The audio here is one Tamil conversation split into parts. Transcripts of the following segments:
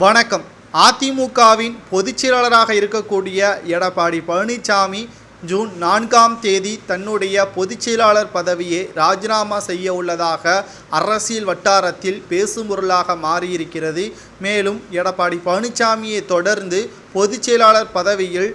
வணக்கம். அதிமுகவின் பொதுச்செயலாளராக இருக்கக்கூடிய எடப்பாடி பழனிசாமி ஜூன் நான்காம் தேதி தன்னுடைய பொதுச்செயலாளர் பதவியை ராஜினாமா செய்ய உள்ளதாக அரசியல் வட்டாரத்தில் பேசும்பொருளாக மாறியிருக்கிறது. மேலும் எடப்பாடி பழனிசாமியை தொடர்ந்து பொதுச்செயலாளர் பதவியில்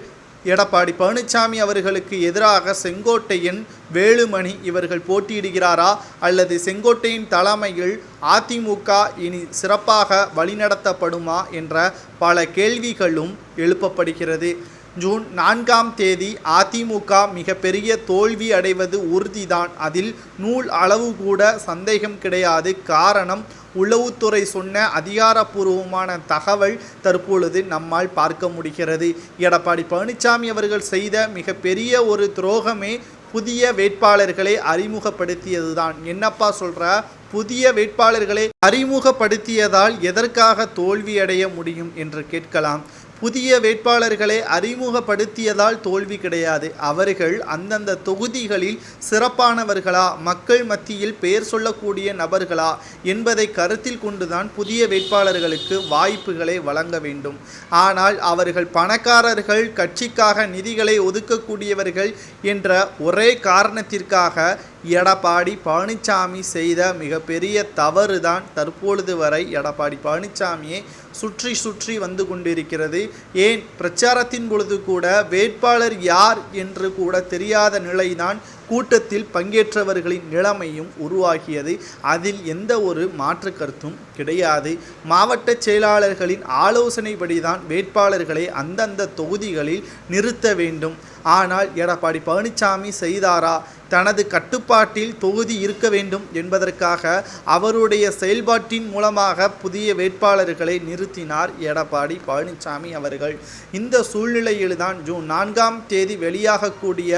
எடப்பாடி பழனிசாமி அவர்களுக்கு எதிராக செங்கோட்டையன் வேலுமணி இவர்கள் போட்டியிடுகிறாரா? அல்லது செங்கோட்டையின் தலைமையில் அதிமுக இனி சிறப்பாக வழிநடத்தப்படுமா? என்ற பல கேள்விகளும் எழுப்பப்படுகிறது. ஜூன் நான்காம் தேதி அதிமுக மிகப்பெரிய தோல்வி அடைவது உறுதிதான். அதில் நூல் அளவு கூட சந்தேகம் கிடையாது. காரணம் உளவுத்துறை சொன்ன அதிகாரப்பூர்வமான தகவல் தற்பொழுது நம்மால் பார்க்க முடிகிறது. எடப்பாடி பழனிசாமி அவர்கள் செய்த மிகப்பெரிய ஒரு துரோகமே புதிய வேட்பாளர்களை அறிமுகப்படுத்தியதுதான். என்னப்பா சொல்கிற புதிய வேட்பாளர்களை அறிமுகப்படுத்தியதால் எதற்காக தோல்வியடைய முடியும் என்று கேட்கலாம். புதிய வேட்பாளர்களை அறிமுகப்படுத்தியதால் தோல்வி கிடையாது. அவர்கள் அந்தந்த தொகுதிகளில் சிறப்பானவர்களா மக்கள் மத்தியில் பெயர் சொல்லக்கூடிய நபர்களா என்பதை கருத்தில் கொண்டுதான் புதிய வேட்பாளர்களுக்கு வாய்ப்புகளை வழங்க வேண்டும். ஆனால் அவர்கள் பணக்காரர்கள் கட்சிக்காக நிதிகளை ஒதுக்கக்கூடியவர்கள் என்ற ஒரே காரணத்திற்காக எடப்பாடி பழனிசாமி செய்த மிகப்பெரிய தவறு தான் தற்பொழுது வரை எடப்பாடி பழனிசாமியை சுற்றி சுற்றி வந்து கொண்டிருக்கிறது. ஏன்? பிரச்சாரத்தின் பொழுது கூட வேட்பாளர் யார் என்று கூட தெரியாத நிலைதான் கூட்டத்தில் பங்கேற்றவர்களின் நிலைமையும் உருவாகியது. அதில் எந்த ஒரு மாற்று கருத்தும் கிடையாது. மாவட்ட செயலாளர்களின் ஆலோசனைப்படிதான் வேட்பாளர்களை அந்தந்த தொகுதிகளில் நிறுத்த வேண்டும். ஆனால் எடப்பாடி பழனிசாமி செய்தாரா? தனது கட்டுப்பாட்டில் தொகுதி இருக்க வேண்டும் என்பதற்காக அவருடைய செயல்பாட்டின் மூலமாக புதிய வேட்பாளர்களை நிறுத்தினார் எடப்பாடி பழனிசாமி அவர்கள். இந்த சூழ்நிலையில்தான் ஜூன் நான்காம் தேதி வெளியாகக்கூடிய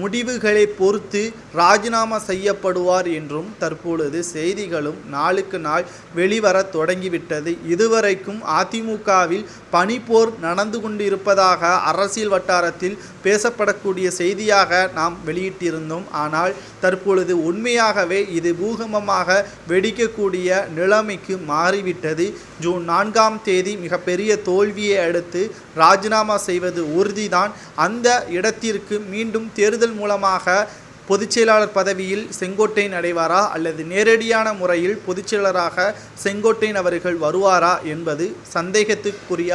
முடிவுகளை பொறுத்து ராஜினாமா செய்யப்படுவார் என்றும் தற்பொழுது செய்திகளும் நாளுக்கு நாள் வெளிவர தொடங்கிவிட்டது. இதுவரைக்கும் அதிமுகவில் பனிப்போர் நடந்து கொண்டிருப்பதாக அரசியல் வட்டாரத்தில் பேசப்படக்கூடிய செய்தியாக நாம் வெளியிட்டிருந்தோம். ஆனால் தற்பொழுது உண்மையாகவே இது பூகம்பமாக வெடிக்கக்கூடிய நிலைமைக்கு மாறிவிட்டது. ஜூன் நான்காம் தேதி மிகப்பெரிய தோல்வியை அடுத்து ராஜினாமா செய்வது உறுதிதான். அந்த இடத்திற்கு மீண்டும் தேர்தல் மூலமாக பொதுச்செயலாளர் பதவியில் செங்கோட்டையன் அடைவாரா அல்லது நேரடியான முறையில் பொதுச்செயலராக செங்கோட்டையன் அவர்கள் வருவாரா என்பது சந்தேகத்துக்குரிய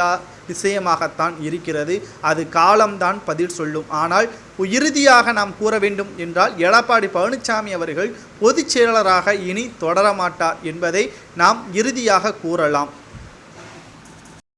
விஷயமாகத்தான் இருக்கிறது. அது காலம்தான் பதில் சொல்லும். ஆனால் இறுதியாக நாம் கூற வேண்டும் என்றால் எடப்பாடி பழனிசாமி அவர்கள் பொதுச்செயலாளராக இனி தொடரமாட்டார் என்பதை நாம் இறுதியாக கூறலாம்.